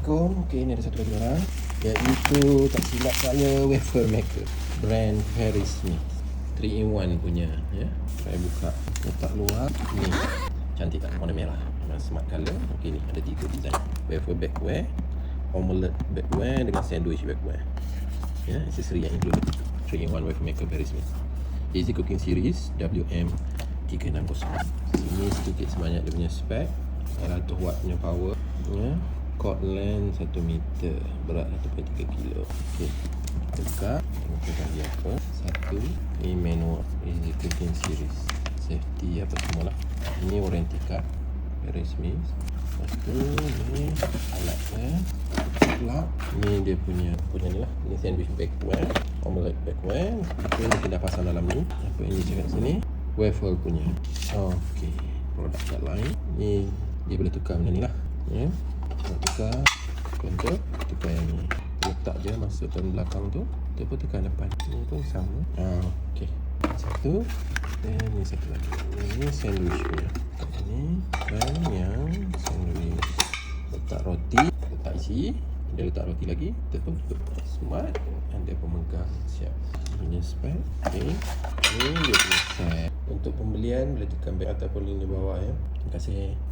Assalamualaikum. Okey, ini ada satu lagi orang iaitu tak silap saya wafer maker brand Harry Smith 3 in 1 punya ya. Saya buka letak luar ni. Cantik tak warna merah. Memang smart color. Okey ni ada tiga design. Wafer backware, omelette backware dengan sandwich backware. Ya, aksesori yang included 3 in 1 wafer maker Harry Smith. Easy Cooking Series WM 360 Sini sedikit sebanyak dia punya spek 100 watt punya power ya. Cord length 1 meter. Berat 1.3 kilo. Okay. Buka. Kita bagi apa. Satu. Ini manual Cooking Series. Safety apa semua lah. Ini warranty card Very Smith. Lepas tu Ni alatnya Plug Ni dia punya Punya ni lah. Ni sandwich backware Omelette backware Itu yang kita pasang dalam ni? Apa yang dia cakap sini? Waffle punya. Okay Produk kat lain. Ni Dia boleh tukar benda ni lah. Ya Nak tukar Contoh Tukar yang ni Letak je Masukkan belakang tu Kita pun tukar depan. Ni pun sama. Ah, Okay Satu Dan ni satu lagi. Ini sandwich punya. Ini Dan yang Sandwich. Letak roti Letak isi. Dia letak roti lagi. Kita pun tutup. Smart. Dan dia pemegang Siap. Ini spek Okay Ini dia punya set Untuk pembelian Boleh tekan back ataupun link di bawah ya. Terima kasih